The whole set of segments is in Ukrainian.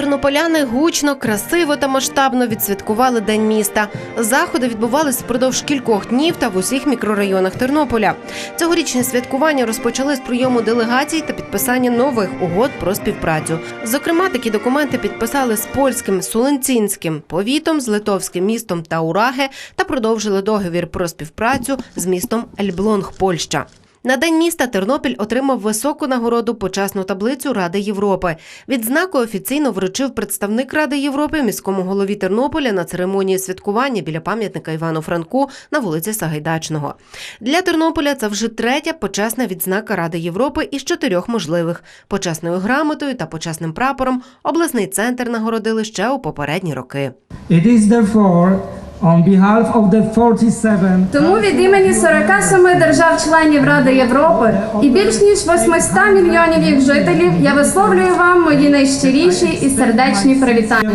Тернополяни гучно, красиво та масштабно відсвяткували День міста. Заходи відбувались впродовж кількох днів та в усіх мікрорайонах Тернополя. Цьогорічне святкування розпочали з прийому делегацій та підписання нових угод про співпрацю. Зокрема, такі документи підписали з польським Сулинцінським повітом, з литовським містом Таураге та продовжили договір про співпрацю з містом Ельблонг, Польща. На день міста Тернопіль отримав високу нагороду почесну таблицю Ради Європи. Відзнаку офіційно вручив представник Ради Європи міському голові Тернополя на церемонії святкування біля пам'ятника Івану Франку на вулиці Сагайдачного. Для Тернополя це вже третя почесна відзнака Ради Європи із чотирьох можливих. Почесною грамотою та почесним прапором обласний центр нагородили ще у попередні роки. It is therefore on behalf of the 47 Тому від імені 47 держав-членів Ради Європи і більш ніж 800 мільйонів їх жителів я висловлюю вам мої найщиріші і сердечні привітання.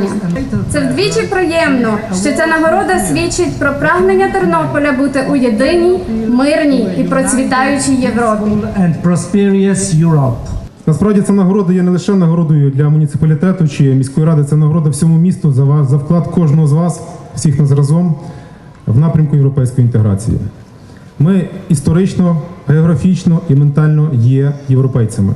Це вдвічі приємно, що ця нагорода свідчить про прагнення Тернополя бути у єдиній, мирній і процвітаючій Європі. and prosperous Насправді ця нагорода є не лише нагородою для муніципалітету чи міської ради, це нагорода всьому місту за вас за вклад кожного з вас, всіх нас разом, в напрямку європейської інтеграції. Ми історично, географічно і ментально є європейцями.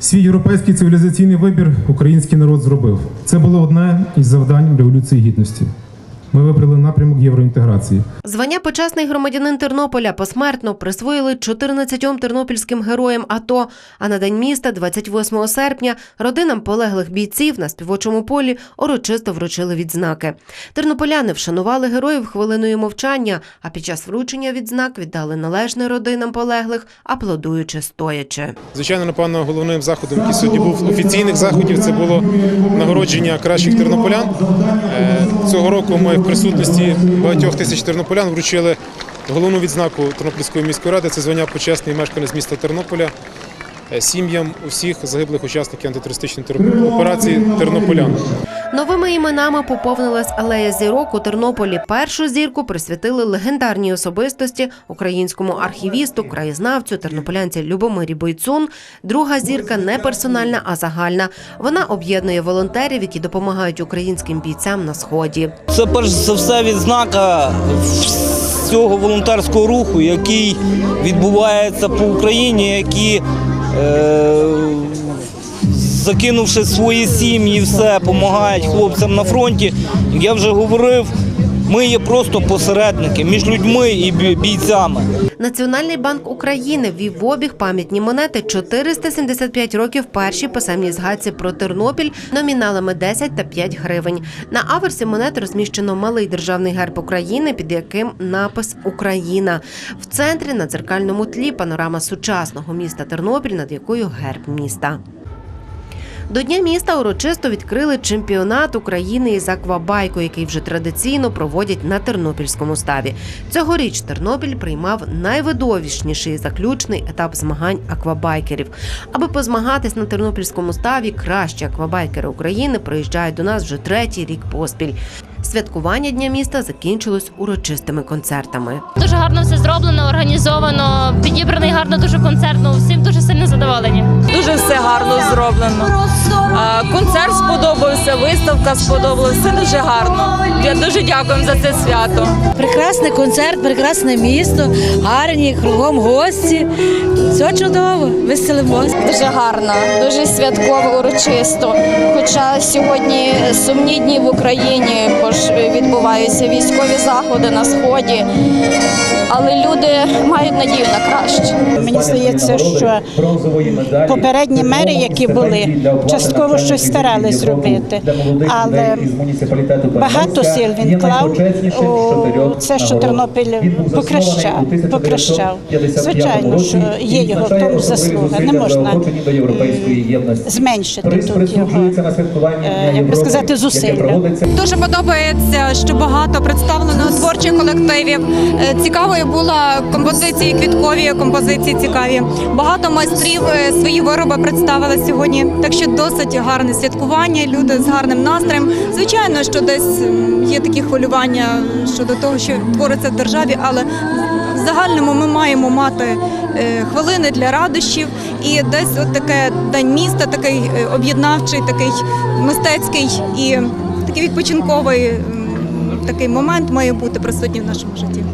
Свій європейський цивілізаційний вибір український народ зробив. Це було одне із завдань революції гідності. Ми вибрали напрямок євроінтеграції. Звання почесний громадянин Тернополя посмертно присвоїли 14 тернопільським героям АТО. А на день міста, 28 серпня, родинам полеглих бійців на співочому полі урочисто вручили відзнаки. Тернополяни вшанували героїв хвилиною мовчання, а під час вручення відзнак віддали належне родинам полеглих, аплодуючи стоячи. Звичайно, напевно, головним заходом, який сьогодні був офіційних заходів, це було нагородження кращих тернополян. Е, Цього року ми присутності багатьох тисяч тернополян вручили головну відзнаку Тернопільської міської ради. Це звання почесний мешканець міста Тернополя. е, Сім'ям усіх загиблих учасників антитерористичної тер- операції тернополян. Новими іменами поповнилась алея зірок у Тернополі. Першу зірку присвятили легендарній особистості українському архівісту, краєзнавцю, тернополянці Любомирі Бойцун. Друга зірка не персональна, а загальна. Вона об'єднує волонтерів, які допомагають українським бійцям на сході. Це перш за все відзнака всього волонтерського руху, який відбувається по Україні, які, е, закинувши свої сім'ї, все, допомагають хлопцям на фронті. Я вже говорив, ми є просто посередники між людьми і бійцями. Національний банк України ввів в обіг пам'ятні монети 475 років першій писемній згадці про Тернопіль номіналами 10 та 5 гривень. На аверсі монет розміщено малий державний герб України, під яким напис Україна. В центрі на дзеркальному тлі панорама сучасного міста Тернопіль, над якою герб міста. До Дня міста урочисто відкрили чемпіонат України із аквабайку, який вже традиційно проводять на тернопільському ставі. Цьогоріч Тернопіль приймав найвидовішніший заключний етап змагань аквабайкерів. Аби позмагатись на тернопільському ставі, кращі аквабайкери України приїжджають до нас вже третій рік поспіль. Святкування Дня міста закінчилось урочистими концертами. Дуже гарно все зроблено, організовано, підібраний гарно дуже концерт. Ну, всім дуже сильно задоволені. Дуже все гарно зроблено. Концерт сподобався, виставка сподобалася. Все дуже гарно. Я дуже дякую за це свято. Прекрасний концерт, прекрасне місто, гарні кругом гості. Все чудово, веселимося. Дуже гарно, дуже святково, урочисто. Хоча сьогодні сумні дні в Україні, бо ж відбуваються військові заходи на сході, але люди мають надію на краще. Мені здається, що попередні мери, які були, частково щось старались зробити, але багато сил він клав у це, що Тернопіль покращав, покращав. Звичайно, що є його в тому заслуга. Не можна зменшити тут його, е, як би сказати, зусилля. Дуже подобається, що багато представлено творчих колективів. Е, Цікавою була композиції квіткові, композиції цікаві. Багато майстрів е, свої вироби представили сьогодні. Так що досить гарне святкування. Люди з гарним настроєм. Звичайно, що десь є такі хвилювання щодо того, що твориться в державі, але в загальному ми маємо мати е, хвилини для радощів і десь от таке день міста, такий об'єднавчий, такий мистецький і такий відпочинковий такий момент має бути присутній в нашому житті.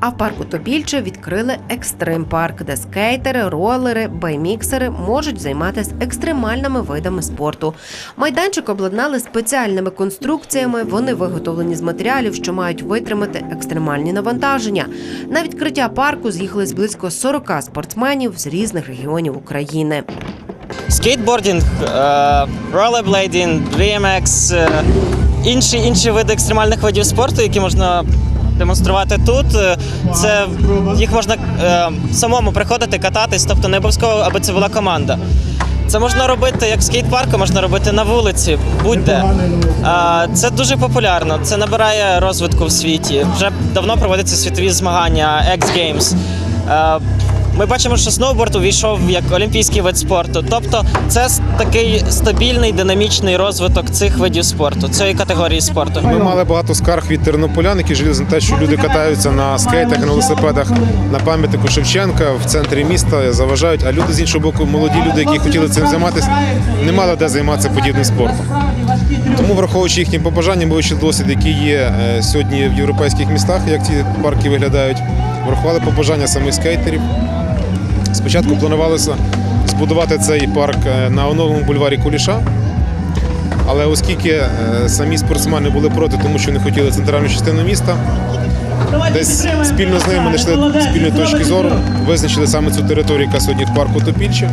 А в парку Тобільче відкрили екстрим парк, де скейтери, ролери, байміксери можуть займатися екстремальними видами спорту. Майданчик обладнали спеціальними конструкціями. Вони виготовлені з матеріалів, що мають витримати екстремальні навантаження. На відкриття парку з'їхались близько 40 спортсменів з різних регіонів України. Скейтбордінг, е, ролерблейдинг, BMX, е, інші, інші види екстремальних видів спорту, які можна демонструвати тут. е, Це їх можна самому приходити, кататись, тобто не обов'язково, аби це була команда. Це можна робити як в скейт-парку, можна робити на вулиці, будь-де. Це дуже популярно, це набирає розвитку в світі. Вже давно проводяться світові змагання X Games. Ми бачимо, що сноуборд увійшов як олімпійський вид спорту. Тобто це такий стабільний динамічний розвиток цих видів спорту, цієї категорії спорту. Ми мали багато скарг від тернополян, які жаліли на те, що люди катаються на скейтах, на велосипедах на пам'ятнику Шевченка в центрі міста, заважають. А люди з іншого боку, молоді люди, які хотіли цим займатися, не мали де займатися подібним спортом. Тому, враховуючи їхні побажання, ми досвід, який є е, сьогодні в європейських містах, як ці парки виглядають. Врахували побажання самих скейтерів. Спочатку планувалося збудувати цей парк е, на оновленому бульварі Куліша. Але оскільки е, самі спортсмени були проти, тому що не хотіли центральну частину міста, десь спільно з ними знайшли спільні точки зору, визначили саме цю територію, яка сьогодні в парку Топільче.